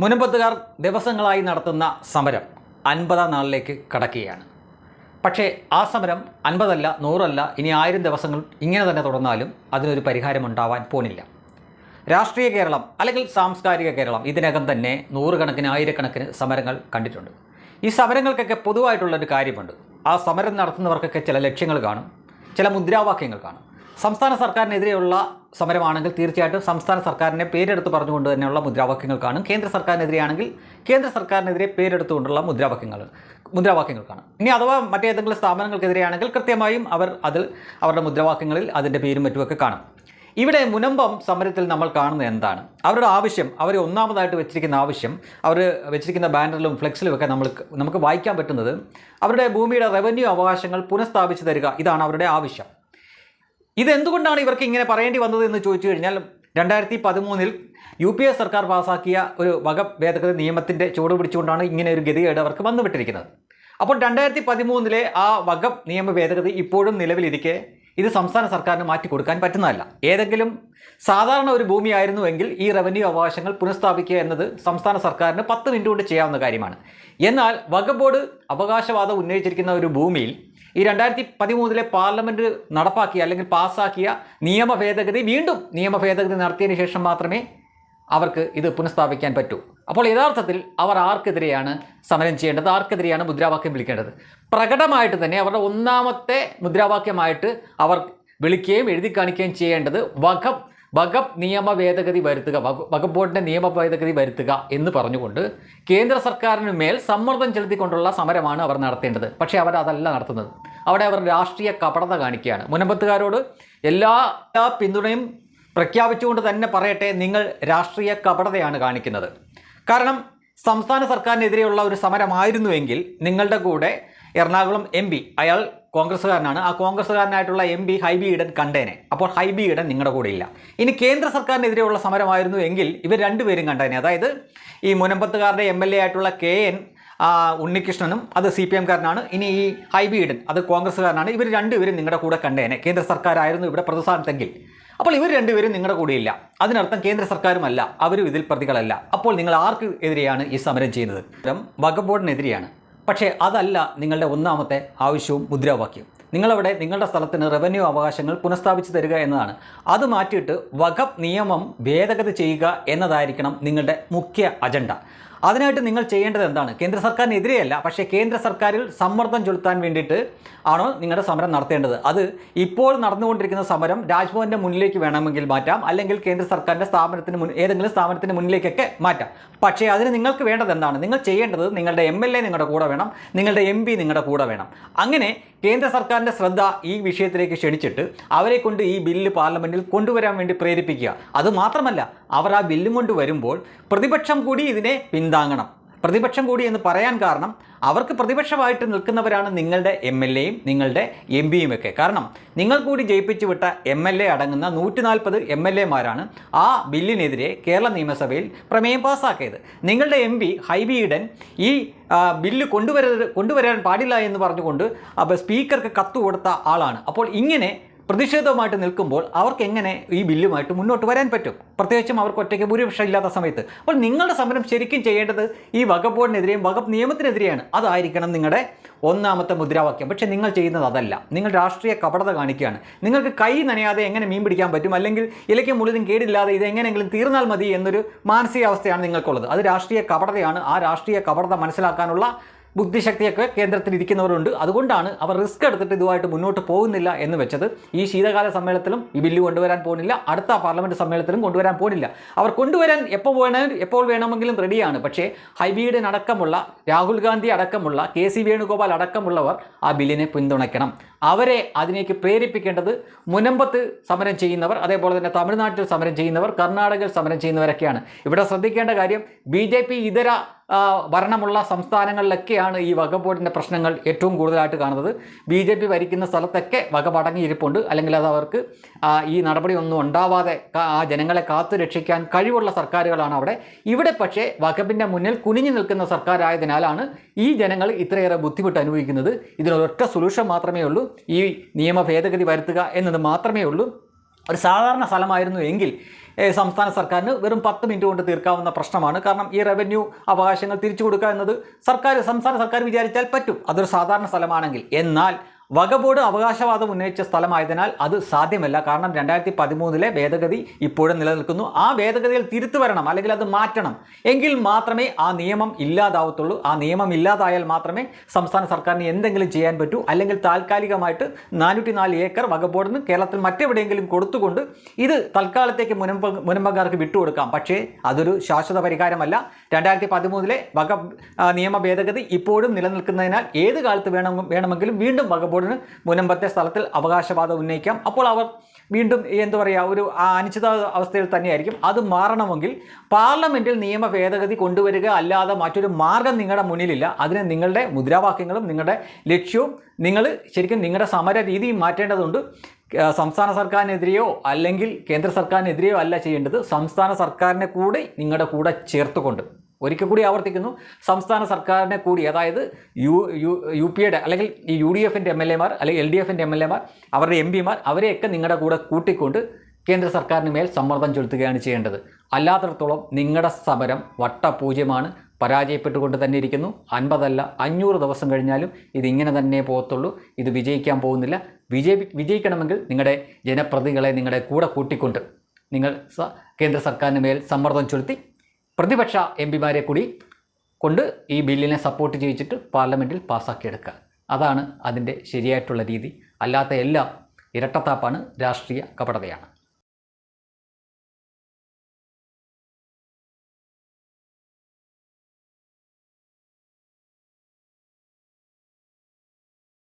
മുനമ്പത്തുകാർ ദിവസങ്ങളായി നടത്തുന്ന സമരം അൻപതാം നാളിലേക്ക് കടക്കുകയാണ്. പക്ഷേ ആ സമരം അൻപതല്ല നൂറല്ല ഇനി ആയിരം ദിവസങ്ങൾ ഇങ്ങനെ തന്നെ തുടർന്നാലും അതിനൊരു പരിഹാരം ഉണ്ടാവാൻ പോണില്ല. രാഷ്ട്രീയ കേരളം അല്ലെങ്കിൽ സാംസ്കാരിക കേരളം ഇതിനകം തന്നെ നൂറുകണക്കിന് ആയിരക്കണക്കിന് സമരങ്ങൾ കണ്ടിട്ടുണ്ട്. ഈ സമരങ്ങൾക്കൊക്കെ പൊതുവായിട്ടുള്ളൊരു കാര്യമുണ്ട്. ആ സമരം നടത്തുന്നവർക്കൊക്കെ ചില ലക്ഷ്യങ്ങൾ കാണും ചില മുദ്രാവാക്യങ്ങൾ കാണും. സംസ്ഥാന സർക്കാരിനെതിരെയുള്ള സമരമാണെങ്കിൽ തീർച്ചയായിട്ടും സംസ്ഥാന സർക്കാരിനെ പേരെടുത്ത് പറഞ്ഞുകൊണ്ട് തന്നെയുള്ള മുദ്രാവാക്യങ്ങൾ കാണും. കേന്ദ്ര സർക്കാരിനെതിരെയാണെങ്കിൽ കേന്ദ്ര സർക്കാരിനെതിരെ പേരെടുത്തുകൊണ്ടുള്ള മുദ്രാവാക്യങ്ങൾ മുദ്രാവാക്യങ്ങൾ കാണും. ഇനി അഥവാ മറ്റേതെങ്കിലും സ്ഥാപനങ്ങൾക്കെതിരെയാണെങ്കിൽ കൃത്യമായും അവർ അതിൽ അവരുടെ മുദ്രാവാക്യങ്ങളിൽ അതിന്റെ പേരും മറ്റുമൊക്കെ കാണും. ഇവിടെ മുനമ്പം സമരത്തിൽ നമ്മൾ കാണുന്നത് എന്താണ്? അവരുടെ ആവശ്യം അവർ ഒന്നാമതായിട്ട് വെച്ചിരിക്കുന്ന ആവശ്യം അവർ വെച്ചിരിക്കുന്ന ബാനറിലും ഫ്ലെക്സിലും ഒക്കെ നമ്മൾ നമുക്ക് വായിക്കാൻ പറ്റുന്നത് അവരുടെ ഭൂമിയുടെ റവന്യൂ അവകാശങ്ങൾ പുനഃസ്ഥാപിച്ചു തരിക ഇതാണ് അവരുടെ ആവശ്യം. ഇതെന്തുകൊണ്ടാണ് ഇവർക്ക് ഇങ്ങനെ പറയേണ്ടി വന്നത് എന്ന് ചോദിച്ചു കഴിഞ്ഞാൽ രണ്ടായിരത്തി പതിമൂന്നിൽ യു പി എ സർക്കാർ പാസാക്കിയ ഒരു വക ഭേദഗതി നിയമത്തിന്റെ ചുവട് പിടിച്ചുകൊണ്ടാണ് ഇങ്ങനെ ഒരു ഗതികേട് അവർക്ക് വന്നുവിട്ടിരിക്കുന്നത്. അപ്പോൾ രണ്ടായിരത്തി പതിമൂന്നിലെ ആ വക നിയമ ഭേദഗതി ഇപ്പോഴും നിലവിലിരിക്കെ ഇത് സംസ്ഥാന സർക്കാരിന് മാറ്റി കൊടുക്കാൻ പറ്റുന്നതല്ല. ഏതെങ്കിലും സാധാരണ ഒരു ഭൂമിയായിരുന്നുവെങ്കിൽ ഈ റവന്യൂ അവകാശങ്ങൾ പുനഃസ്ഥാപിക്കുക എന്നത് സംസ്ഥാന സർക്കാരിന് പത്ത് മിനിറ്റ് കൊണ്ട് ചെയ്യാവുന്ന കാര്യമാണ്. എന്നാൽ വകബോർഡ് ബോർഡ് അവകാശവാദം ഉന്നയിച്ചിരിക്കുന്ന ഒരു ഭൂമിയിൽ ഈ രണ്ടായിരത്തി പതിമൂന്നിലെ പാർലമെന്റ് നടപ്പാക്കിയ അല്ലെങ്കിൽ പാസ്സാക്കിയ നിയമ ഭേദഗതി വീണ്ടും നിയമ ഭേദഗതി നടത്തിയതിന് ശേഷം മാത്രമേ അവർക്ക് ഇത് പുനഃസ്ഥാപിക്കാൻ പറ്റൂ. അപ്പോൾ യഥാർത്ഥത്തിൽ അവർ ആർക്കെതിരെയാണ് സമരം ചെയ്യേണ്ടത്? ആർക്കെതിരെയാണ് മുദ്രാവാക്യം വിളിക്കേണ്ടത്? പ്രകടമായിട്ട് തന്നെ അവരുടെ ഒന്നാമത്തെ മുദ്രാവാക്യമായിട്ട് അവർ വിളിക്കുകയും എഴുതി കാണിക്കുകയും ചെയ്യേണ്ടത് വഖഫ് വഖഫ് നിയമ ഭേദഗതി വരുത്തുക വകുപ്പ് ബോർഡിന്റെ നിയമ ഭേദഗതി വരുത്തുക എന്ന് പറഞ്ഞുകൊണ്ട് കേന്ദ്ര സർക്കാരിന് മേൽ സമ്മർദ്ദം ചെലുത്തിക്കൊണ്ടുള്ള സമരമാണ് അവർ നടത്തേണ്ടത്. പക്ഷേ അവർ അതല്ല നടത്തുന്നത്. അവിടെ അവർ രാഷ്ട്രീയ കപടത കാണിക്കുകയാണ്. മുനമ്പത്തുകാരോട് എല്ലാ എല്ലാ പിന്തുണയും പ്രഖ്യാപിച്ചുകൊണ്ട് തന്നെ പറയട്ടെ നിങ്ങൾ രാഷ്ട്രീയ കപടതയാണ് കാണിക്കുന്നത്. കാരണം സംസ്ഥാന സർക്കാരിനെതിരെയുള്ള ഒരു സമരമായിരുന്നുവെങ്കിൽ നിങ്ങളുടെ കൂടെ എറണാകുളം എം അയാൾ കോൺഗ്രസ്സുകാരനാണ്. ആ കോൺഗ്രസ്സുകാരനായിട്ടുള്ള എം പി ഹൈബി ഈഡൻ കണ്ടേനെ. അപ്പോൾ ഹൈബി ഈഡൻ നിങ്ങളുടെ കൂടെ ഇല്ല. ഇനി കേന്ദ്ര സർക്കാരിനെതിരെയുള്ള സമരമായിരുന്നു എങ്കിൽ ഇവർ രണ്ടുപേരും കണ്ടേനെ. അതായത് ഈ മുനമ്പത്തുകാരുടെ എം എൽ എ ആയിട്ടുള്ള കെ എൻ ഉണ്ണികൃഷ്ണനും അത് സി പി എംകാരനാണ്. ഇനി ഈ ഹൈബി ഈഡൻ അത് കോൺഗ്രസ്സുകാരനാണ്. ഇവർ രണ്ടുപേരും നിങ്ങളുടെ കൂടെ കണ്ടേനെ. കേന്ദ്ര സർക്കാരായിരുന്നു ഇവിടെ പ്രതിസ്ഥാനത്തെങ്കിൽ അപ്പോൾ ഇവർ രണ്ടുപേരും നിങ്ങളുടെ കൂടെയില്ല അതിനർത്ഥം കേന്ദ്ര സർക്കാരുമല്ല അവരും ഇതിൽ പ്രതികളല്ല. അപ്പോൾ നിങ്ങൾ ആർക്ക് എതിരെയാണ് ഈ സമരം ചെയ്യുന്നത്? വകബോർഡിനെതിരെയാണ് പക്ഷേ അതല്ല നിങ്ങളുടെ ഒന്നാമത്തെ ആവശ്യവും മുദ്രാവാക്യം. നിങ്ങളവിടെ നിങ്ങളുടെ സ്ഥലത്തിന് റവന്യൂ അവകാശങ്ങൾ പുനഃസ്ഥാപിച്ചു തരിക എന്നതാണ്. അത് മാറ്റിയിട്ട് വകപ്പ് നിയമം ഭേദഗതി ചെയ്യുക എന്നതായിരിക്കണം നിങ്ങളുടെ മുഖ്യ അജണ്ട അതിനായിട്ട് നിങ്ങൾ ചെയ്യേണ്ടത് എന്താണ്? കേന്ദ്ര സർക്കാരിനെതിരെയല്ല പക്ഷേ കേന്ദ്ര സർക്കാരിൽ സമ്മർദ്ദം ചെലുത്താൻ വേണ്ടിയിട്ട് ആണോ നിങ്ങളുടെ സമരം നടത്തേണ്ടത്? അത് ഇപ്പോൾ നടന്നുകൊണ്ടിരിക്കുന്ന സമരം രാജ്ഭവന്റെ മുന്നിലേക്ക് വേണമെങ്കിൽ മാറ്റാം അല്ലെങ്കിൽ കേന്ദ്ര സർക്കാരിന്റെ സ്ഥാപനത്തിന് മുൻ ഏതെങ്കിലും സ്ഥാപനത്തിന് മുന്നിലേക്കൊക്കെ മാറ്റാം. പക്ഷേ അതിന് നിങ്ങൾക്ക് വേണ്ടത് എന്താണ്? നിങ്ങൾ ചെയ്യേണ്ടത് നിങ്ങളുടെ എം എൽ എ നിങ്ങളുടെ കൂടെ വേണം നിങ്ങളുടെ എം പി നിങ്ങളുടെ കൂടെ വേണം. അങ്ങനെ കേന്ദ്ര സർക്കാരിന്റെ ശ്രദ്ധ ഈ വിഷയത്തിലേക്ക് ക്ഷണിച്ചിട്ട് അവരെ കൊണ്ട് ഈ ബില്ല് പാർലമെന്റിൽ കൊണ്ടുവരാൻ വേണ്ടി പ്രേരിപ്പിക്കുക. അതുമാത്രമല്ല അവർ ആ ബില്ലും കൊണ്ട് വരുമ്പോൾ പ്രതിപക്ഷം കൂടി ഇതിനെ പിന്താങ്ങണം. പ്രതിപക്ഷം കൂടി എന്ന് പറയാൻ കാരണം അവർക്ക് പ്രതിപക്ഷമായിട്ട് നിൽക്കുന്നവരാണ് നിങ്ങളുടെ എം എൽ എയും നിങ്ങളുടെ എം പിയും ഒക്കെ കാരണം നിങ്ങൾ കൂടി ജയിപ്പിച്ചു വിട്ട എം എൽ എ അടങ്ങുന്ന നൂറ്റി നാൽപ്പത് എം എൽ എമാരാണ് ആ ബില്ലിനെതിരെ കേരള നിയമസഭയിൽ പ്രമേയം പാസ്സാക്കിയത് നിങ്ങളുടെ എം പി ഹൈബി ഈഡൻ ഈ ബില്ല് കൊണ്ടുവരരുത് കൊണ്ടുവരാൻ പാടില്ല എന്ന് പറഞ്ഞുകൊണ്ട് സ്പീക്കർക്ക് കത്ത് കൊടുത്ത ആളാണ്. അപ്പോൾ ഇങ്ങനെ പ്രതിഷേധവുമായിട്ട് നിൽക്കുമ്പോൾ അവർക്ക് എങ്ങനെ ഈ ബില്ലുമായിട്ട് മുന്നോട്ട് വരാൻ പറ്റും? പ്രത്യേകിച്ചും അവർക്ക് ഒറ്റയ്ക്ക് ഭൂരിപക്ഷം ഇല്ലാത്ത സമയത്ത്. അപ്പോൾ നിങ്ങളുടെ സമരം ശരിക്കും ചെയ്യേണ്ടത് ഈ വകുപ്പ് ബോർഡിനെതിരെയും വകുപ്പ് നിയമത്തിനെതിരെയാണ്. അതായിരിക്കണം നിങ്ങളുടെ ഒന്നാമത്തെ മുദ്രാവാക്യം. പക്ഷേ നിങ്ങൾ ചെയ്യുന്നത് അതല്ല. നിങ്ങൾ രാഷ്ട്രീയ കപടത കാണിക്കുകയാണ്. നിങ്ങൾക്ക് കൈ നനയാതെ എങ്ങനെ മീൻ പിടിക്കാൻ പറ്റും? അല്ലെങ്കിൽ ഇലയ്ക്ക് മുഴുവൻ കേടില്ലാതെ ഇത് എങ്ങനെയെങ്കിലും തീർന്നാൽ മതി എന്നൊരു മാനസികാവസ്ഥയാണ് നിങ്ങൾക്കുള്ളത്. അത് രാഷ്ട്രീയ കപടതയാണ്. ആ രാഷ്ട്രീയ കപടത മനസ്സിലാക്കാനുള്ള ബുദ്ധിശക്തിയൊക്കെ കേന്ദ്രത്തിൽ ഇരിക്കുന്നവരുണ്ട് അതുകൊണ്ടാണ് അവർ റിസ്ക് എടുത്തിട്ട് ഇതുമായിട്ട് മുന്നോട്ട് പോകുന്നില്ല എന്ന് വെച്ചത്. ഈ ശീതകാല സമ്മേളനത്തിലും ഈ ബില്ല് കൊണ്ടുവരാൻ പോകുന്നില്ല. അടുത്ത പാർലമെന്റ് സമ്മേളനത്തിലും കൊണ്ടുവരാൻ പോകുന്നില്ല. അവർ കൊണ്ടുവരാൻ എപ്പോൾ വേണേ എപ്പോൾ വേണമെങ്കിലും റെഡിയാണ് പക്ഷേ ഹൈബീഡൻ അടക്കമുള്ള രാഹുൽ ഗാന്ധി അടക്കമുള്ള കെ സി വേണുഗോപാൽ അടക്കമുള്ളവർ ആ ബില്ലിനെ പിന്തുണയ്ക്കണം. അവരെ അതിലേക്ക് പ്രേരിപ്പിക്കേണ്ടത് മുനമ്പത്ത് സമരം ചെയ്യുന്നവർ അതേപോലെ തന്നെ തമിഴ്നാട്ടിൽ സമരം ചെയ്യുന്നവർ കർണാടകയിൽ സമരം ചെയ്യുന്നവരൊക്കെയാണ്. ഇവിടെ ശ്രദ്ധിക്കേണ്ട കാര്യം ബി ജെ പി ഇതര ഭരണമുള്ള സംസ്ഥാനങ്ങളിലൊക്കെയാണ് ഈ വകുപ്പ് ബോർഡിന്റെ പ്രശ്നങ്ങൾ ഏറ്റവും കൂടുതലായിട്ട് കാണുന്നത്. ബി ജെ പി ഭരിക്കുന്ന സ്ഥലത്തൊക്കെ വകപടങ്ങിയിരിപ്പുണ്ട് അല്ലെങ്കിൽ അത് അവർക്ക് ഈ നടപടിയൊന്നും ഉണ്ടാവാതെ ആ ജനങ്ങളെ കാത്തു രക്ഷിക്കാൻ കഴിവുള്ള സർക്കാരുകളാണ് അവിടെ. ഇവിടെ പക്ഷേ വകുപ്പിന്റെ മുന്നിൽ കുനിഞ്ഞു നിൽക്കുന്ന സർക്കാരായതിനാലാണ് ഈ ജനങ്ങൾ ഇത്രയേറെ ബുദ്ധിമുട്ട് അനുഭവിക്കുന്നത്. ഇതിനൊരൊറ്റ സൊല്യൂഷൻ മാത്രമേ ഉള്ളൂ. ഈ നിയമ ഭേദഗതി വരുത്തുക എന്നത് മാത്രമേ ഉള്ളൂ. ഒരു സാധാരണ സ്ഥലമായിരുന്നു എങ്കിൽ സംസ്ഥാന സർക്കാരിന് വെറും പത്ത് മിനിറ്റ് കൊണ്ട് തീർക്കാവുന്ന പ്രശ്നമാണ്. കാരണം ഈ റവന്യൂ അവകാശങ്ങൾ തിരിച്ചു കൊടുക്കുക എന്നത് സർക്കാർ സംസ്ഥാന സർക്കാർ വിചാരിച്ചാൽ പറ്റും. അതൊരു സാധാരണ സ്ഥലമാണെങ്കിൽ. എന്നാൽ വകബോർഡ് അവകാശവാദം ഉന്നയിച്ച സ്ഥലമായതിനാൽ അത് സാധ്യമല്ല. കാരണം രണ്ടായിരത്തി പതിമൂന്നിലെ ഭേദഗതി ഇപ്പോഴും നിലനിൽക്കുന്നു. ആ ഭേദഗതിയിൽ തിരുത്തു വരണം അല്ലെങ്കിൽ അത് മാറ്റണം. എങ്കിൽ മാത്രമേ ആ നിയമം ഇല്ലാതാവത്തുള്ളൂ. ആ നിയമം ഇല്ലാതായാൽ മാത്രമേ സംസ്ഥാന സർക്കാരിന് എന്തെങ്കിലും ചെയ്യാൻ പറ്റൂ. അല്ലെങ്കിൽ താൽക്കാലികമായിട്ട് നാനൂറ്റി നാല് ഏക്കർ വകബോർഡിന് കേരളത്തിൽ മറ്റെവിടെയെങ്കിലും കൊടുത്തുകൊണ്ട് ഇത് തൽക്കാലത്തേക്ക് മുനമ്പ മുനമ്പക്കാർക്ക് വിട്ടുകൊടുക്കാം. പക്ഷേ അതൊരു ശാശ്വത പരിഹാരമല്ല. രണ്ടായിരത്തി പതിമൂന്നിലെ വക നിയമ ഭേദഗതി ഇപ്പോഴും നിലനിൽക്കുന്നതിനാൽ ഏത് കാലത്ത് വേണം വേണമെങ്കിലും വീണ്ടും വകബോർഡിന് മുനമ്പത്തെ സ്ഥലത്തിൽ അവകാശവാദം ഉന്നയിക്കാം. അപ്പോൾ അവർ വീണ്ടും എന്താ പറയുക ഒരു അനിശ്ചിത അവസ്ഥയിൽ തന്നെയായിരിക്കും. അത് മാറണമെങ്കിൽ പാർലമെന്റിൽ നിയമ ഭേദഗതി കൊണ്ടുവരിക അല്ലാതെ മറ്റൊരു മാർഗം നിങ്ങളുടെ മുന്നിലില്ല. അതിന് നിങ്ങളുടെ മുദ്രാവാക്യങ്ങളും നിങ്ങളുടെ ലക്ഷ്യവും നിങ്ങൾ ശരിക്കും നിങ്ങളുടെ സമര രീതിയും മാറ്റേണ്ടതുണ്ട്. സംസ്ഥാന സർക്കാരിനെതിരെയോ അല്ലെങ്കിൽ കേന്ദ്ര സർക്കാരിനെതിരെയോ അല്ല ചെയ്യേണ്ടത്. സംസ്ഥാന സർക്കാരിനെ കൂടി നിങ്ങളുടെ കൂടെ ചേർത്തുകൊണ്ട്. ഒരിക്കൽ കൂടി ആവർത്തിക്കുന്നു. സംസ്ഥാന സർക്കാരിനെ കൂടി അതായത് യു യു യു പിയുടെ അല്ലെങ്കിൽ ഈ യു ഡി എഫിന്റെ എം എൽ എമാർ അല്ലെങ്കിൽ എൽ ഡി എഫിന്റെ എം എൽ എമാർ അവരുടെ എം പിമാർ അവരെയൊക്കെ നിങ്ങളുടെ കൂടെ കൂട്ടിക്കൊണ്ട് കേന്ദ്ര സർക്കാരിന് മേൽ സമ്മർദ്ദം ചെലുത്തുകയാണ് ചെയ്യേണ്ടത്. അല്ലാത്തിടത്തോളം നിങ്ങളുടെ സമരം വട്ടപൂജ്യമാണ്. പരാജയപ്പെട്ടുകൊണ്ട് തന്നെ ഇരിക്കുന്നു. അൻപതല്ല അഞ്ഞൂറ് ദിവസം കഴിഞ്ഞാലും ഇതിങ്ങനെ തന്നെ പോകത്തുള്ളൂ. ഇത് വിജയിക്കാൻ പോകുന്നില്ല. വിജയി വിജയിക്കണമെങ്കിൽ നിങ്ങളുടെ ജനപ്രതികളെ നിങ്ങളുടെ കൂടെ കൂട്ടിക്കൊണ്ട് നിങ്ങൾ കേന്ദ്ര സർക്കാരിന് മേൽ സമ്മർദ്ദം ചെലുത്തി പ്രതിപക്ഷ എം പിമാരെ കൂടി കൊണ്ട് ഈ ബില്ലിനെ സപ്പോർട്ട് ചെയ്യിച്ചിട്ട് പാർലമെന്റിൽ പാസ്സാക്കിയെടുക്കുക. അതാണ് അതിന്റെ ശരിയായിട്ടുള്ള രീതി. അല്ലാത്ത എല്ലാം ഇരട്ടത്താപ്പാണ് രാഷ്ട്രീയ കപടതയാണ്.